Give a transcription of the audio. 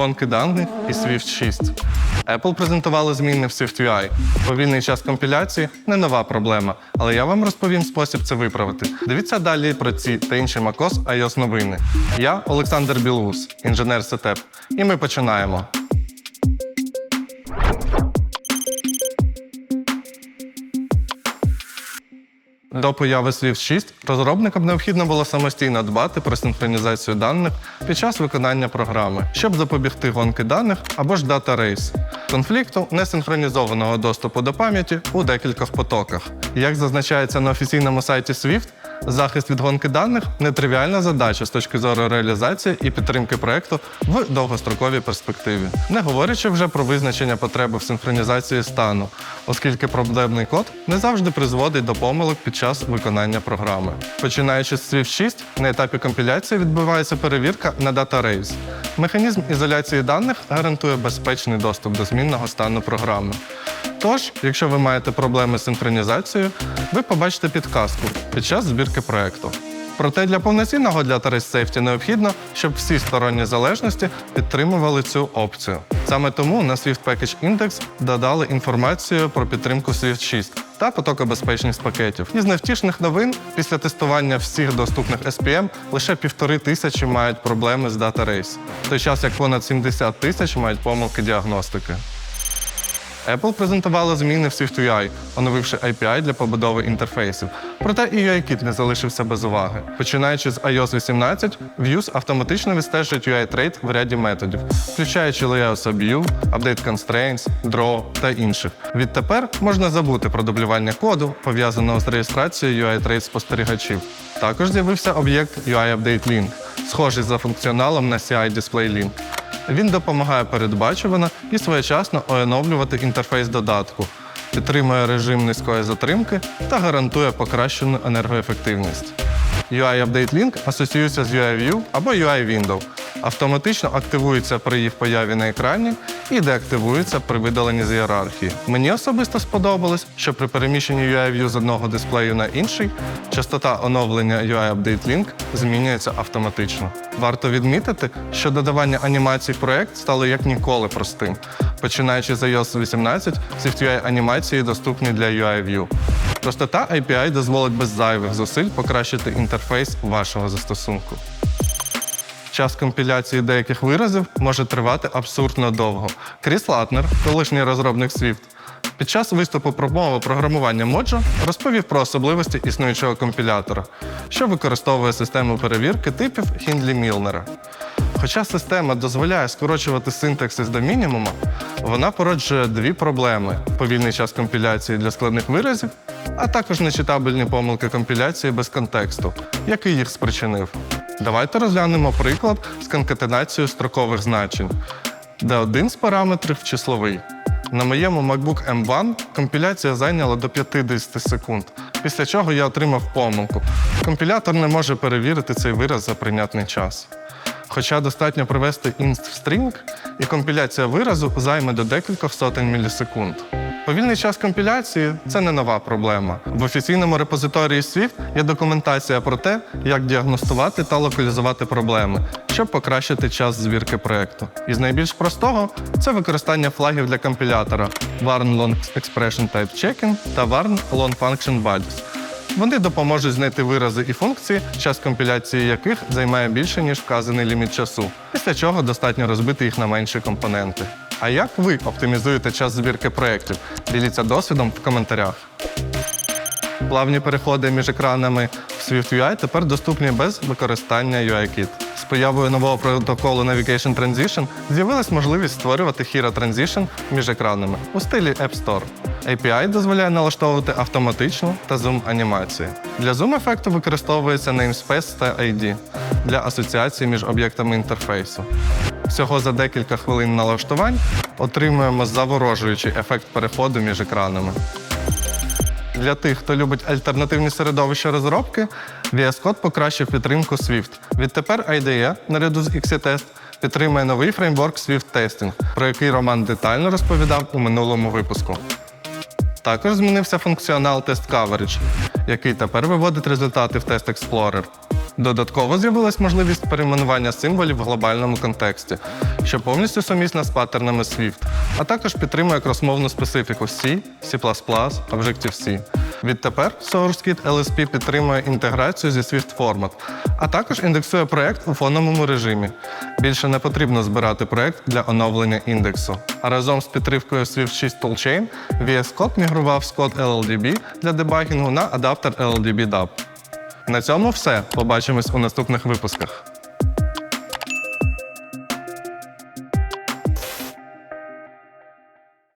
гонки даних і Swift 6. Apple презентували зміни в SwiftUI. Повільний час компіляції не нова проблема, але я вам розповім спосіб це виправити. Дивіться далі про ці та інші macOS iOS новини. Я Олександр Білус, інженер СТЕП, і ми починаємо. До появи Swift 6 розробникам необхідно було самостійно дбати про синхронізацію даних під час виконання програми, щоб запобігти гонки даних або ж дата рейс, конфлікту несинхронізованого доступу до пам'яті у декількох потоках. Як зазначається на офіційному сайті Swift, захист від гонки даних нетривіальна задача з точки зору реалізації і підтримки проекту в довгостроковій перспективі, не говорячи вже про визначення потреби в синхронізації стану, оскільки проблемний код не завжди призводить до помилок під час виконання програми. Починаючи з Swift 6, на етапі компіляції відбувається перевірка на Data Race. Механізм ізоляції даних гарантує безпечний доступ до змінного стану програми. Тож, якщо ви маєте проблеми з синхронізацією, ви побачите підказку під час збірки проекту. Проте для повноцінного для Trace Safety необхідно, щоб всі сторонні залежності підтримували цю опцію. Саме тому на Swift Package Index додали інформацію про підтримку Swift 6 та потокобезпечність пакетів. Із невтішних новин після тестування всіх доступних SPM лише півтори тисячі мають проблеми з Data Race, в той час як понад 70 тисяч мають помилки діагностики. Apple презентувала зміни в SwiftUI, оновивши API для побудови інтерфейсів. Проте і UIKit не залишився без уваги. Починаючи з iOS 18, Views автоматично відстежують UI-трейд в ряді методів, включаючи layout subview, update constraints, draw та інших. Відтепер можна забути про дублювання коду, пов'язаного з реєстрацією UI-трейд спостерігачів. Також з'явився об'єкт UI Update Link, схожий за функціоналом на CI Display Link. Він допомагає передбачувано і своєчасно оновлювати інтерфейс додатку, підтримує режим низької затримки та гарантує покращену енергоефективність. UI Update Link асоціюється з UI View або UI Window. Автоматично активується при їх появі на екрані і деактивується при видаленні з ієрархії. Мені особисто сподобалось, що при переміщенні UI View з одного дисплею на інший частота оновлення UI Update Link змінюється автоматично. Варто відмітити, що додавання анімацій в проект стало як ніколи простим. Починаючи з iOS 18, SwiftUI анімації доступні для UI View. Простота API дозволить без зайвих зусиль покращити інтерфейс вашого застосунку. Час компіляції деяких виразів може тривати абсурдно довго. Кріс Латнер, колишній розробник Swift, під час виступу про мову програмування Mojo розповів про особливості існуючого компілятора, що використовує систему перевірки типів Хіндлі Мілнера. Хоча система дозволяє скорочувати синтаксис до мінімуму, вона породжує дві проблеми: повільний час компіляції для складних виразів, а також нечитабельні помилки компіляції без контексту, який їх спричинив. Давайте розглянемо приклад з конкатенацією строкових значень, де один з параметрів числовий. На моєму MacBook M1 компіляція зайняла до 50 секунд, після чого я отримав помилку. Компілятор не може перевірити цей вираз за прийнятний час. Хоча достатньо привести inst в string, і компіляція виразу займе до декількох сотень мілісекунд. Повільний час компіляції це не нова проблема. В офіційному репозиторії Swift є документація про те, як діагностувати та локалізувати проблеми, щоб покращити час звірки проекту. Із найбільш простого це використання флагів для компілятора warn long expression type checking та warn long function values. Вони допоможуть знайти вирази і функції, час компіляції яких займає більше, ніж вказаний ліміт часу, після чого достатньо розбити їх на менші компоненти. А як ви оптимізуєте час збірки проєктів? Діліться досвідом в коментарях. Плавні переходи між екранами в SwiftUI тепер доступні без використання UIKit. З появою нового протоколу Navigation Transition з'явилась можливість створювати Hero Transition між екранами у стилі App Store. API дозволяє налаштовувати автоматичну та зум анімації. Для зум ефекту використовується namespace та ID для асоціації між об'єктами інтерфейсу. Всього за декілька хвилин налаштувань отримуємо заворожуючий ефект переходу між екранами. Для тих, хто любить альтернативні середовища розробки, VS Code покращив підтримку Swift. Відтепер IDE, наряду з XCTest, підтримує новий фреймворк Swift Testing, про який Роман детально розповідав у минулому випуску. Також змінився функціонал Test Coverage, який тепер виводить результати в Test Explorer. Додатково з'явилась можливість перейменування символів в глобальному контексті, що повністю сумісна з паттернами Swift, а також підтримує кросмовну специфіку C, C++, Objective-C. Відтепер SourceKit LSP підтримує інтеграцію зі Swift Format, а також індексує проект у фоновому режимі. Більше не потрібно збирати проект для оновлення індексу. А разом з підтримкою Swift 6 Toolchain VS Code мігрував з код LLDB для дебагінгу на адаптер LLDB DAB. На цьому все. Побачимось у наступних випусках.